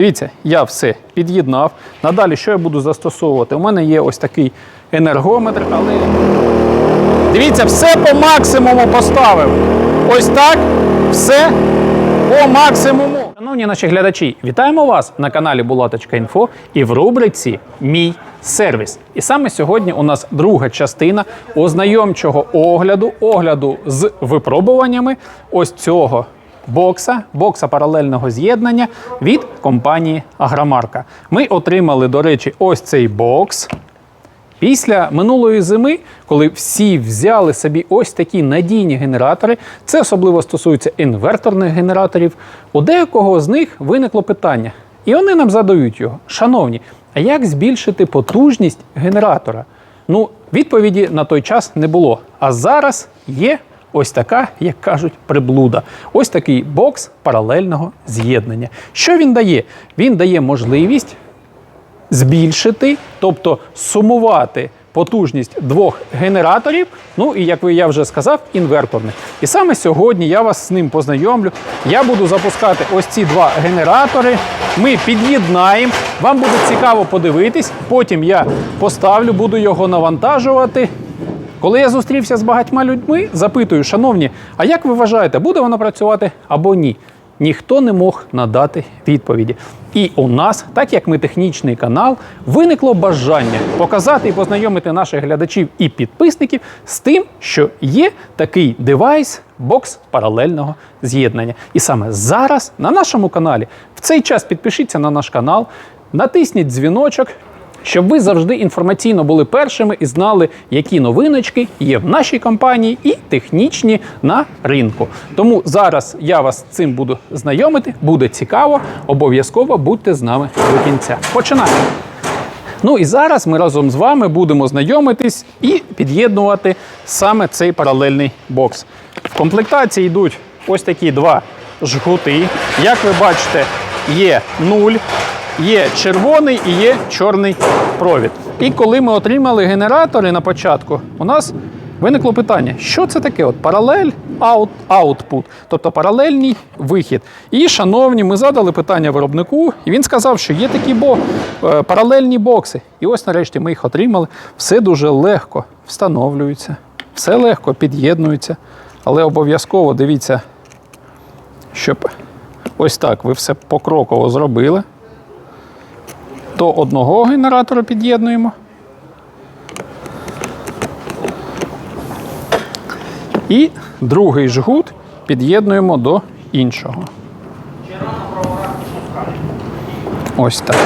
Дивіться, я все під'єднав. Надалі, що я буду застосовувати? У мене є ось такий енергометр, але дивіться, все по максимуму поставив. Ось так, все по максимуму. Шановні наші глядачі, вітаємо вас на каналі Булаточка.Інфо і в рубриці Мій сервіс. І саме сьогодні у нас друга частина ознайомчого огляду, огляду з випробуваннями ось цього бокса, бокса паралельного з'єднання від компанії Агромарка. Ми отримали, до речі, ось цей бокс. Після минулої зими, коли всі взяли собі ось такі надійні генератори, це особливо стосується інверторних генераторів, у деякого з них виникло питання. І вони нам задають його. Шановні, а як збільшити потужність генератора? Ну, відповіді на той час не було. А зараз є ось така, як кажуть, приблуда. Ось такий бокс паралельного з'єднання. Що він дає? Він дає можливість збільшити, тобто сумувати потужність двох генераторів. Ну і як я вже сказав, інверторних. І саме сьогодні я вас з ним познайомлю. Я буду запускати ось ці два генератори. Ми під'єднаємо. Вам буде цікаво подивитись. Потім я поставлю, буду його навантажувати. Коли я зустрівся з багатьма людьми, запитую, шановні, а як ви вважаєте, буде воно працювати або ні? Ніхто не мог надати відповіді. І у нас, так як ми технічний канал, виникло бажання показати і познайомити наших глядачів і підписників з тим, що є такий девайс, бокс паралельного з'єднання. І саме зараз на нашому каналі в цей час підпишіться на наш канал, натисніть дзвіночок, щоб ви завжди інформаційно були першими і знали, які новиночки є в нашій компанії і технічні на ринку. Тому зараз я вас цим буду знайомити, буде цікаво. Обов'язково будьте з нами до кінця. Починаємо. Ну і зараз ми разом з вами будемо знайомитись і під'єднувати саме цей паралельний бокс. В комплектації йдуть ось такі два жгути. Як ви бачите, є нуль, є червоний і є чорний провід. І коли ми отримали генератори на початку, у нас виникло питання, що це таке? От паралель аутпут, тобто паралельний вихід. І, шановні, ми задали питання виробнику, і він сказав, що є такі бо, е, паралельні бокси. І ось нарешті ми їх отримали. Все дуже легко встановлюється, все легко під'єднується, але обов'язково дивіться, щоб ось так ви все покроково зробили. До одного генератора під'єднуємо. І другий жгут під'єднуємо до іншого. Ось так.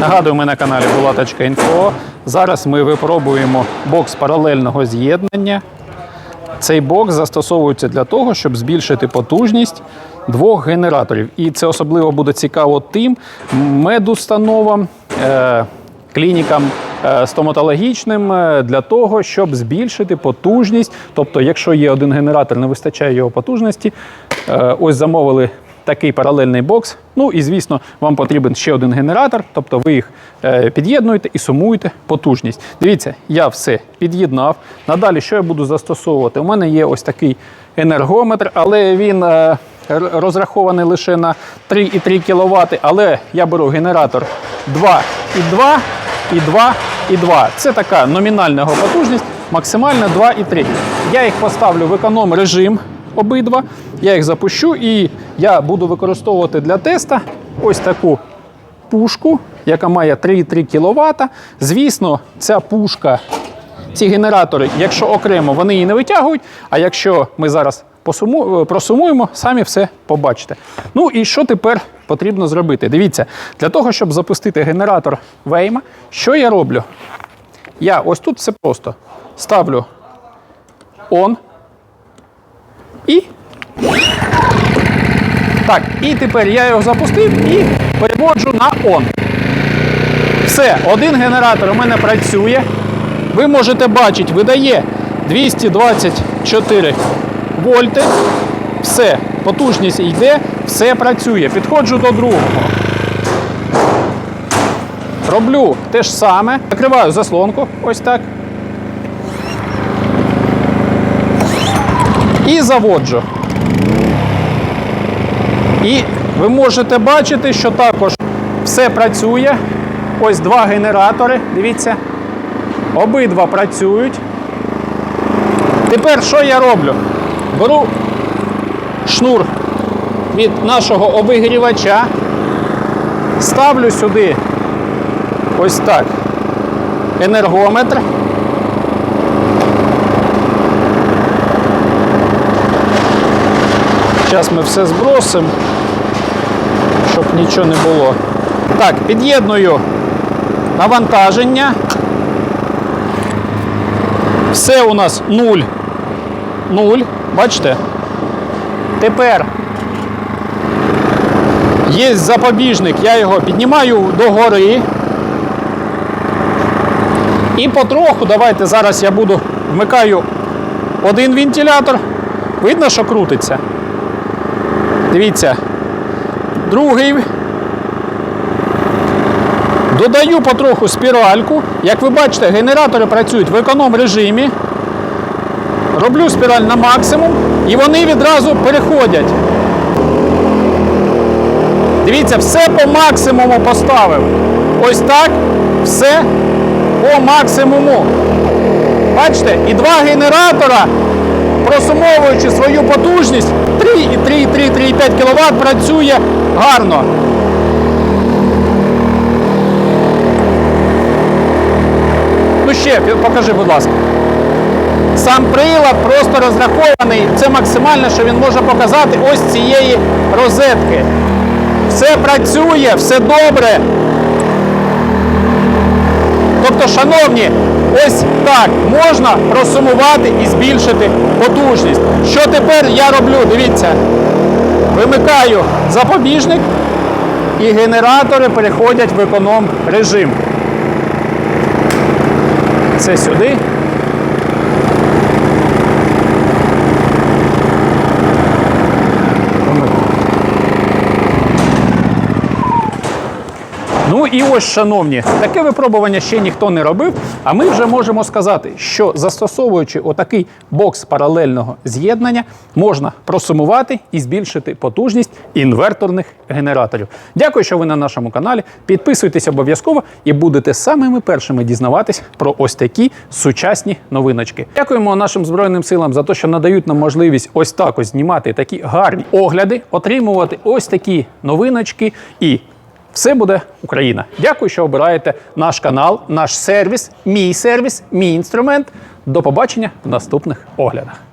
Нагадую, ми на каналі Булаточка.Інфо. Зараз ми випробуємо бокс паралельного з'єднання. Цей бокс застосовується для того, щоб збільшити потужність двох генераторів. І це особливо буде цікаво тим медустановам, е, клінікам е, стоматологічним е, для того, щоб збільшити потужність. Тобто, якщо є один генератор, не вистачає його потужності, ось замовили такий паралельний бокс. Ну і звісно, вам потрібен ще один генератор, тобто ви їх під'єднуєте і сумуєте потужність. Дивіться, я все під'єднав. Надалі, що я буду застосовувати? У мене є ось такий енергометр, але він розрахований лише на 3,3 кВт. Але я беру генератор 2,2 і 2 і 2. Це така номінальна потужність, максимальна 2,3. Я їх поставлю в економ режим обидва. Я їх запущу і я буду використовувати для теста ось таку пушку, яка має 3,3 кВт. Звісно, ця пушка, ці генератори, якщо окремо, вони її не витягують. А якщо ми зараз посуму- просумуємо, самі все побачите. Ну і що тепер потрібно зробити? Дивіться, для того, щоб запустити генератор Вейма, що я роблю? Я ось тут все просто ставлю on і. Так, і тепер я його запустив і переводжу на on. Все, один генератор у мене працює. Ви можете бачити, видає 224 вольти. Все, потужність йде, все працює. Підходжу до другого. Роблю те ж саме. Закриваю заслонку, ось так. І заводжу. І ви можете бачити, що також все працює. Ось два генератори. Дивіться. Обидва працюють. Тепер що я роблю? Беру шнур від нашого обігрівача, ставлю сюди ось так енергометр. Зараз ми все збросимо, щоб нічого не було. Так, під'єдную навантаження. Все у нас 0. 0. Бачите? Тепер є запобіжник, я його піднімаю догори. І потроху, давайте зараз я буду вмикаю один вентилятор. Видно, що крутиться. Дивіться. Другий. Додаю потроху спіральку. Як ви бачите, генератори працюють в економ режимі. Роблю спіраль на максимум і вони відразу переходять. Дивіться, все по максимуму поставив. Ось так, все по максимуму. Бачите, і два генератора, просумовуючи свою потужність, 3,3-3,5 кВт працює гарно. Ну ще, покажи, будь ласка. Сам прилад просто розрахований. Це максимально, що він може показати ось цієї розетки. Все працює, все добре. Тобто, шановні, ось так можна просумувати і збільшити потужність. Що тепер я роблю? Дивіться. Вимикаю запобіжник і генератори переходять в економ режим. Це сюди. Ну і ось, шановні, таке випробування ще ніхто не робив. А ми вже можемо сказати, що застосовуючи отакий бокс паралельного з'єднання, можна просумувати і збільшити потужність інверторних генераторів. Дякую, що ви на нашому каналі. Підписуйтесь обов'язково і будете самими першими дізнаватись про ось такі сучасні новиночки. Дякуємо нашим збройним силам за те, що надають нам можливість ось так ось знімати такі гарні огляди, отримувати ось такі новиночки і. Все буде Україна. Дякую, що обираєте наш канал, наш сервіс, мій сервіс, мій інструмент. До побачення в наступних оглядах.